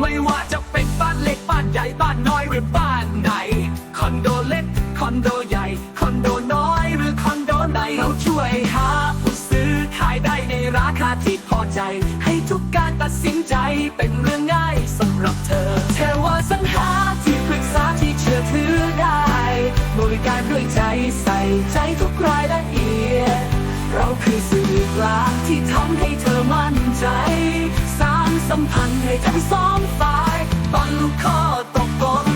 ไม่ว่าจะเป็นบ้านเล็กบ้านใหญ่บ้านน้อยหรือบ้านไหน คอนโดเล็ก คอนโดใหญ่ คอนโดน้อยหรือคอนโดไหนเราช่วยหาผู้ซื้อขายได้ในราคาที่พอใจ ให้ทุกการตัดสินใจเป็นเรื่องง่ายสำหรับเธอเทว่าสัญหาที่ปรึกษาที่เชื่อถือได้ บริการด้วยใจใส่ใจทุกรายละเอียด สัมพันธ์ให้ทั้งสองฝ่ายตอนลูกข้อตกลง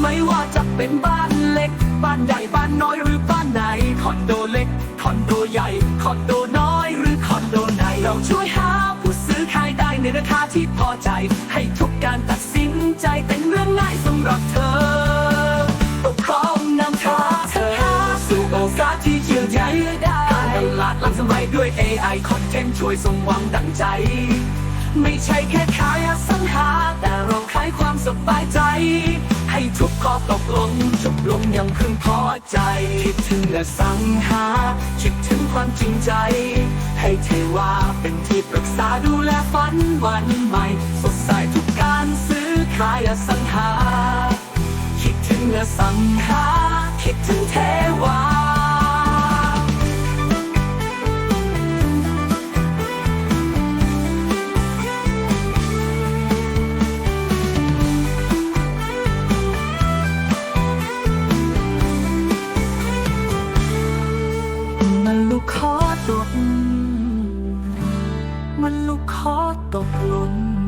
ไม่ว่าจะเป็นบ้านเล็ก บ้านใหญ่บ้านน้อยหรือบ้านไหนคอนโดเล็กคอนโดใหญ่คอนโดน้อยหรือคอนโดไหน เราช่วยหาผู้ซื้อขายได้ในราคาที่พอใจ ให้ทุกการตัดสินใจเป็นเรื่องง่ายสำหรับเธอปกครองนำทางเธอสู่โอกาสที่เชื่อใจได้การตลาดลังสมัยด้วย AI คอนเทนต์ช่วยสมหวังดังใจ ไม่ใช่แค่ขายอสังหา แต่เราขายความสบายใจ ให้ทุกข้อตกลงจบลงอย่างพึงพอใจ คิดถึงและสังหา คิดถึงความจริงใจ ให้เทวาเป็นที่ปรึกษาดูแลฝันวันใหม่ สดใสทุกการซื้อขายอสังหา คิดถึงและสังหา คิดถึงเทว ตกหล่น